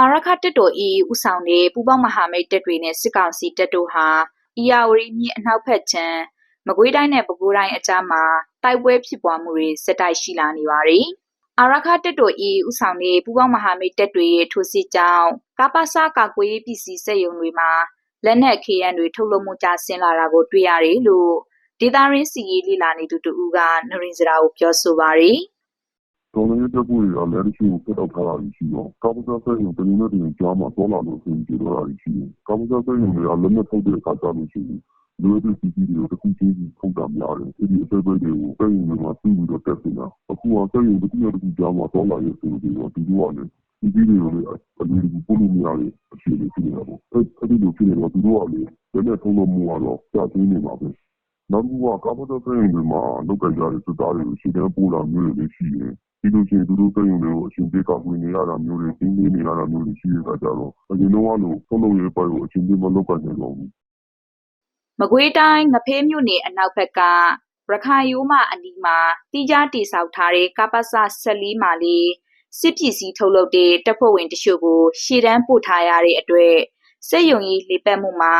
အာရခတက်တော် AA ဥဆောင်တဲ့ပူးပေါင်းမဟာမိတ်တပ်တွေနဲ့စစ်ကောင်စီတပ်တို့ဟာအီယာဝတီမြစ်အနောက်ဘက်ခြမ်းမကွေးတိုင်းနဲ့ပဲခူးတိုင်းအကြားမှာတိုက်ပွဲဖြစ်ပွားမှုတွေစစ်တိုက်ရှိလာနေပါတယ်။အာရခတက်တော် AA ဥဆောင်တဲ့ပူးပေါင်းမဟာမိတ်တပ်တွေရဲ့ထိုးစစ်ကြောင့်ကပ္ပစကာကွယ်ရေးပစ္စည်းစက်ရုံတွေမှာလက်နက်ခေရန်တွေထုတ်လုပ်မှုကြဆင်းလာတာကိုတွေ့ရတယ်လို့ဒေတာရင်းစီရေးလိလာနေသူတူကနရင်စရာကိုပြောဆိုပါတယ်။ တော်လည်းတက်ဖို့ရလည်းတချို့ပြတ်တော့ထားတာရှိတော့ကာပစာဆိုင်ကိုတင်းနေတယ်ကြားမှာသွားလာလို့အဆင်ပြေတော့တာရှိတယ်ကာပစာဆိုင်ကိုလည်းလက်မဲ့ထုတ်တဲ့အခါကျလို့ရှိရင်လူတွေစီစီတွေကိုတစ်ခုချင်းစီထုတ်တာများတယ်အဲ့ဒီအစိပ်ပိတ်တွေကိုဆိုင်ရင်တွေမှာပြီးပြီးတော့တက်နေတာအခုကဆိုင်ရင်တစ်ခုနဲ့တစ်ခုကြားမှာသွားလာရဆိုပြီးတော့ဒီလိုကလည်းဒီဒီတွေကိုလည်းအလူတွေပို့လို့မရတဲ့အခြေအနေဖြစ်နေတာပေါ့အဲ့အဲ့ဒီလိုဖြစ်နေတော့ဒီလိုကလည်းလက်မဲ့ထုတ်လို့မရတော့ကြာသေးနေမှာပဲနောက်တစ်ခုကကာပစာဆိုင်တွေမှာလောက်ကြရတဲ့စတားတွေကိုရှင်းတဲ့ပို့လာမျိုးတွေရှိတယ် ဒီလိုချင်းသူတို့စိတ်ဝင်တွေကိုအရှင်ပြေကောက်ဝင်နေရတာမျိုးတွေတင်းနေနေရတာမျိုးတွေ ရှိနေတာကြတော့ အရင်တော့လို့ဆုံးလို့ရပိုက်ကိုအရှင်ပြေမလောက်ကြနိုင်တော့ဘူး မကွေးတိုင်း ငဖေးမြို့နယ် အနောက်ဘက်က ရခိုင်ရိုးမအနီးမှာတိကျတိဆောက်ထားတဲ့ ကပ္ပစ14မှာလေးစစ်ပစ္စည်းထုတ်လုပ်တဲ့ တပ်ဖွဲ့ဝင်တချို့ကို ရှေ့တန်းပို့ထားရတဲ့အတွက် စက်ယုံကြီးလေပတ်မှုမှာ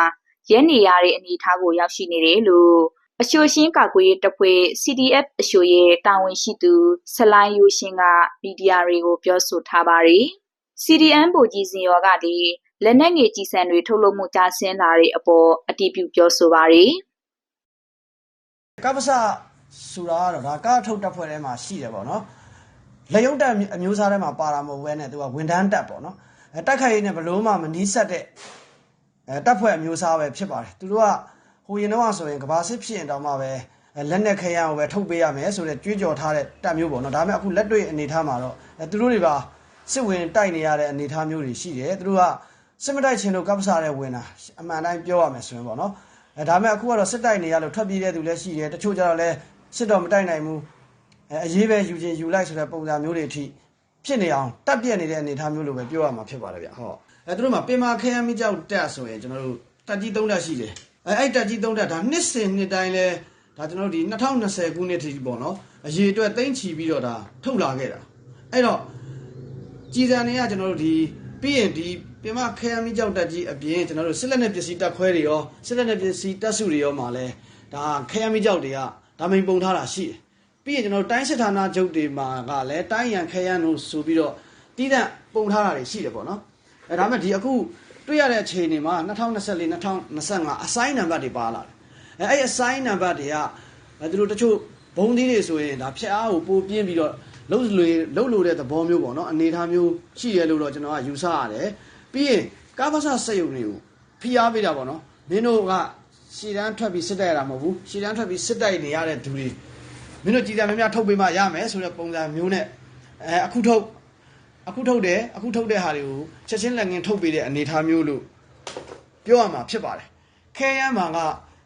ရဲနေရတဲ့ အနေအထားကို ရောက်ရှိနေတယ်လို့ အရှိုရှင်းကာကွယ်ရေးတပ်ဖွဲ့ CDF အရှိုရဲ့တာဝန်ရှိသူဆလိုင်းယိုရှင်းကမီဒီယာတွေကိုပြောဆိုထားပါတယ်။ CDN ဗိုလ်ကြီးစင်ရောကဒီလက်နက်ငယ်ကြီးစံတွေထုတ်လုပ်မှုကြဆင်းလာတဲ့အပေါ်အတည်ပြုပြောဆိုပါတယ်ကပ္ပစဆိုတာကတော့ဒါကားထုတ်တပ်ဖွဲ့ထဲမှာရှိတယ်ပေါ့နော်လက်ရုပ်တပ်အမျိုးအစားထဲမှာပါတာမဟုတ်ဘဲနဲ့သူကဝန်ထမ်းတပ်ပေါ့နော်အဲတိုက်ခိုက်ရေးနဲ့ဘလို့မှမနီးစပ်တဲ့အဲတပ်ဖွဲ့အမျိုးအစားပဲဖြစ်ပါတယ်သူတို့က ဟိုရင်တော့ဆိုရင်ကဘာစစ်ဖြစ်ရင်တောင်မှပဲလက်နက်ခဲယမ်းကိုပဲထုတ်ပေးရမယ်ဆိုတဲ့ကြွေးကြော်ထားတဲ့တပ်မျိုးပေါ့နော်ဒါပေမဲ့အခုလက်တွေ့အနေထားမှာတော့အဲသူတို့တွေပါစစ်ဝင်တိုက်နေရတဲ့အနေအထားမျိုးတွေရှိတယ်သူတို့ကစစ်မတိုက်ချင်လို့ကပ္ပစတဲ့ဝင်တာအမှန်တိုင်းပြောရမယ်ဆိုရင်ပေါ့နော်အဲဒါပေမဲ့အခုကတော့စစ်တိုက်နေရလို့ထွက်ပြေးတဲ့သူလည်းရှိတယ်တချို့ကျတော့လည်းစစ်တော့မတိုက်နိုင်ဘူးအဲအရေးပဲယူခြင်းယူလိုက်ဆိုတဲ့ပုံစံမျိုးတွေအထိဖြစ်နေအောင်တက်ပြက်နေတဲ့အနေအထားမျိုးလိုပဲပြောရမှာဖြစ်ပါတယ်ဗျဟုတ်အဲသူတို့မှာပင်မာခဲယမ်းမိကြောက်တက်ဆိုရင်ကျွန်တော်တို့တက်ကြီး၃တက်ရှိတယ် အဲအဲ့တက်ကြီး၃တက်ဒါနှစ်စဉ်နှစ်တိုင်းလဲဒါကျွန်တော်တို့ဒီ2020ခုနှစ်ထိပေါ့နော်အရေးအတွက်သိမ့်ချီပြီးတော့ဒါထုတ်လာခဲ့တာအဲ့တော့ကြည်စံတွေကကျွန်တော်တို့ဒီပြီးရင်ဒီပြမခဲယမ်းမိကြောက်တက်ကြီးအပြင်ကျွန်တော်တို့စစ်လက်နဲ့ပစ္စည်းတက်ခွဲတွေရောစစ်လက်နဲ့ပစ္စည်းတက်စုတွေရောမှာလဲဒါခဲယမ်းမိကြောက်တွေကဒါမိန်ပုံထားတာရှိတယ်ပြီးရင်ကျွန်တော်တို့တိုင်းစစ်ဌာနချုပ်တွေမှာကလည်းတိုင်းရန်ခဲယမ်းတို့ဆိုပြီးတော့တီးတန့်ပုံထားတာတွေရှိတယ်ပေါ့နော်အဲဒါမဲ့ဒီအခု တွေ့ရတဲ့အချိန်တွေမှာ2024 2025အစိုင်းနံပါတ်တွေပါလာတယ်အဲအဲ့အစိုင်းနံပါတ်တွေကသူတို့တချို့ဘုံသီးတွေဆိုရင်ဒါဖြက်အားကိုပိုပြင်းပြီးတော့လှုပ်လွေလှုပ်လို့တဲ့သဘောမျိုးပေါ့နော်အနေထားမျိုးရှိရလို့တော့ကျွန်တော်ကယူဆရတယ်ပြီးရင်ကားဖဆစက်ယုံတွေကိုဖိအားပေးတာပေါ့နော်မင်းတို့ကရှည်တန်းထွက်ပြီးစစ်တိုက်ရတာမဟုတ်ဘူးရှည်တန်းထွက်ပြီးစစ်တိုက်နေရတဲ့သူတွေမင်းတို့ကြည်စံများများထုတ်ပေးမှရမယ်ဆိုတဲ့ပုံစံမျိုးနဲ့အဲအခုထုတ် အခုထုတ်တယ်အခုထုတ်တဲ့ဟာတွေကိုချက်ချင်းလက်ငင်းထုတ်ပေးတဲ့အနေအထားမျိုးလို့ပြောရမှာဖြစ်ပါတယ်ခဲရမ်းမှာက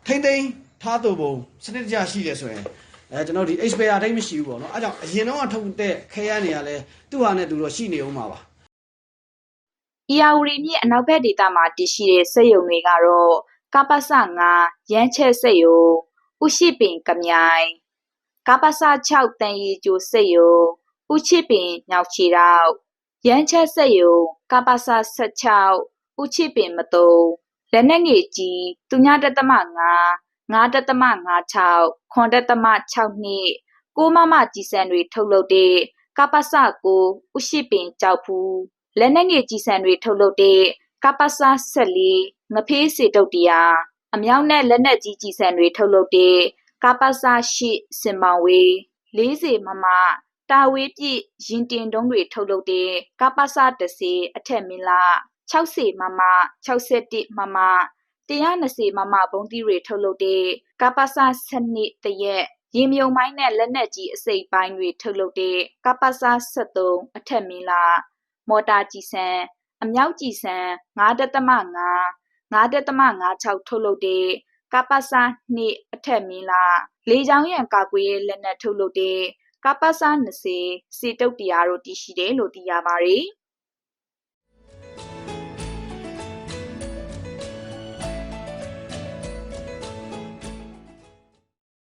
ထိမ့်သိမ်းထားသူပုံစနစ်တကျရှိတယ်ဆိုရင်အဲကျွန်တော်ဒီ expire တိုင်းမရှိဘူးပေါ့နော်အဲကြောင့်အရင်တော့ထုတ်တဲ့ခဲရမ်းတွေကလည်းသူ့ဟာနဲ့သူတော့ရှိနေအောင်ပါပါ။အီယာဝတီမြစ်အနောက်ဘက်ဒေသမှာတည်ရှိတဲ့စက်ယုံတွေကတော့ကပ္ပစ9ရမ်းချက်စက်ယုံဥရှိပင်ကမြိုင်ကပ္ပစ6တန်ရီကျိုစက်ယုံဥချစ်ပင်ညောက်ချီတော့ ရမ်းချက်စက်ယုံကပ္ပစ16ဥချစ်ပင်မတုံလက်နက်ငယ်ကြီး3.5 9.56ခွန်တက်သမ6နှစ်6မမကြီးစံတွေထုတ်လုပ်တဲ့ကပ္ပစ9ဥရှိပင်ကြောက်ဖူးလက်နက်ငယ်ကြီးစံတွေထုတ်လုပ်တဲ့ကပ္ပစ14ငဖေးစေတုတ်တရားအမြောက်နဲ့လက်နက်ကြီးကြီးစံတွေထုတ်လုပ်တဲ့ကပ္ပစ8စင်မောင်ဝေး40မမ တာဝေးပြည့်ရင်တင်တုံးတွေထုတ်လုပ်တဲ့ကပ္ပစ10အထက်မင်းလာ60မမ61မမ120မမဘုံသီးတွေထုတ်လုပ်တဲ့ကပ္ပစ7တရက်ရေမြုံမိုင်းနဲ့လက်နက်ကြီးအစိပ်ပိုင်းတွေထုတ်လုပ်တဲ့ကပ္ပစ73အထက်မင်းလာမော်တာကြီးစံအမြောက်ကြီးစံ9.5 9.56ထုတ်လုပ်တဲ့ကပ္ပစ2အထက်မင်းလာလေချောင်းရံကာကွယ်ရေးလက်နက်ထုတ်လုပ်တဲ့ ကပ္ပစ20စေတုတ်တရားတို့တည်ရှိတယ်လို့သိရပါတယ်။